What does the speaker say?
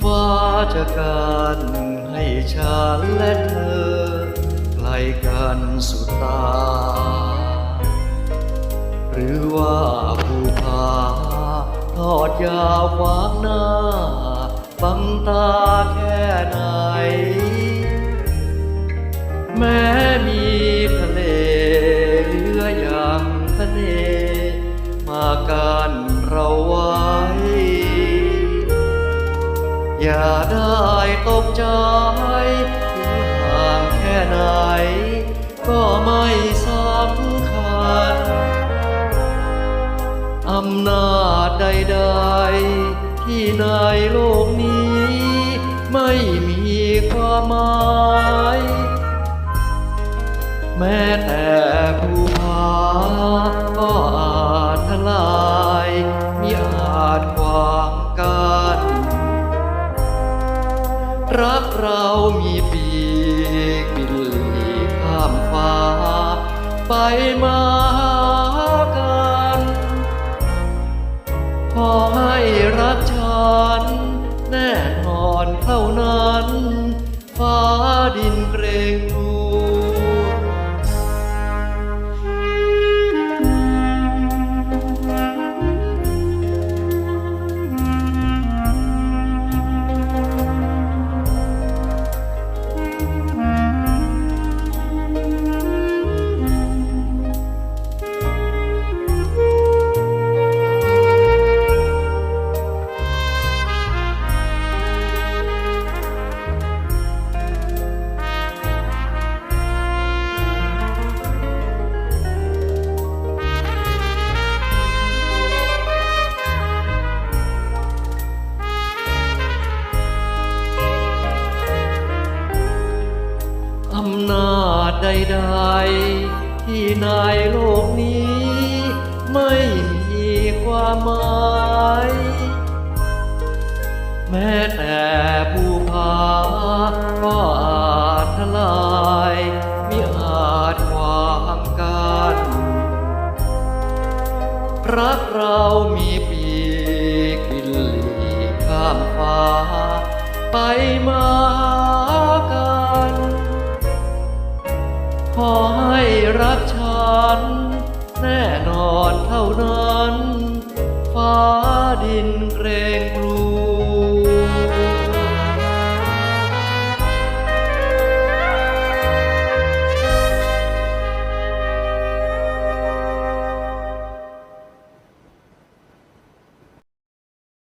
ฟ้าจะกันให้ฉันและเธอใกล้กันสุดตา หรือว่าภูผาทอดยาวขวางหน้าบังตาแค่ไหน แม้มีทะเลเหลืออย่างทะเลมากัน อย่าได้ตกใจถึงห่างแค่ไหน ก็ไม่สำคัญ อำนาจใดๆ ที่ในโลกนี้ ไม่มีความหมาย แม้แต่ภูผาก็อาจทลาย รักเรามีปีกบินหลีข้ามฟ้า ไปมา อำนาจใดๆ ที่ในโลกนี้ ไม่มีความหมาย แม้แต่ภูผาก็อาจทลายมิอาจขวางกันรักเรามี